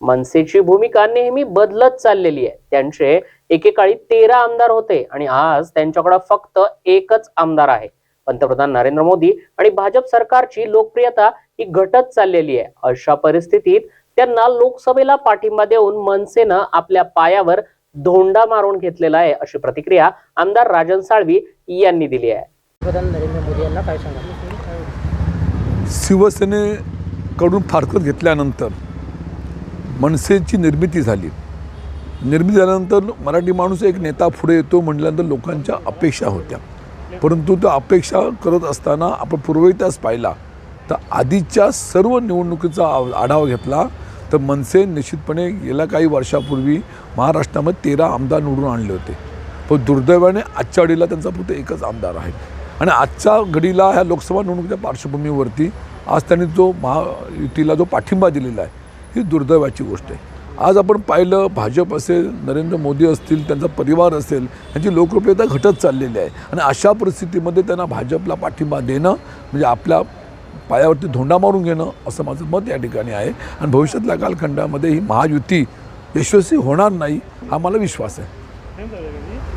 मनसेची भूमिका नेहमी बदलत चाललेली आहे. त्यांचे एकेकाळी तेरा आमदार होते आणि आज त्यांच्याकडे फक्त एकच आमदार आहे. पंतप्रधान नरेंद्र मोदी आणि भाजप सरकारची लोकप्रियता ही घटत चाललेली आहे. अशा परिस्थितीत त्यांना लोकसभेला पाठिंबा देऊन मनसेनं आपल्या पायावर धोंडा मारून घेतलेला आहे अशी प्रतिक्रिया आमदार राजन साळवी यांनी दिली आहे. पंतप्रधान नरेंद्र मोदी यांना काय सांगा शिवसेनेकडून फारकत घेतल्यानंतर मनसेची निर्मिती झाली. निर्मिती झाल्यानंतर मराठी माणूस एक नेता पुढे येतो म्हटल्यानंतर लोकांच्या अपेक्षा होत्या. परंतु त्या अपेक्षा करत असताना आपण पूर्वइतिहास पाहिला. तर आधीच्या सर्व निवडणुकीचा आढावा घेतला तर मनसे निश्चितपणे गेल्या काही वर्षापूर्वी महाराष्ट्रामध्ये तेरा आमदार निवडून आणले होते. पण दुर्दैवाने आजच्या घडीला त्यांचा फक्त एकच आमदार आहे. आणि आजच्या घडीला ह्या लोकसभा निवडणुकीच्या पार्श्वभूमीवरती आज त्यांनी जो महायुतीला जो पाठिंबा दिलेला आहे ही दुर्दैवाची गोष्ट आहे. आज आपण पाहिलं भाजप असेल नरेंद्र मोदी असतील त्यांचा परिवार असेल यांची लोकप्रियता घटत चाललेली आहे. आणि अशा परिस्थितीमध्ये त्यांना भाजपला पाठिंबा देणं म्हणजे आपल्या पायावरती धोंडा मारून घेणं असं माझं मत या ठिकाणी आहे. आणि भविष्यातल्या कालखंडामध्ये ही महायुती यशस्वी होणार नाही हा मला विश्वास आहे.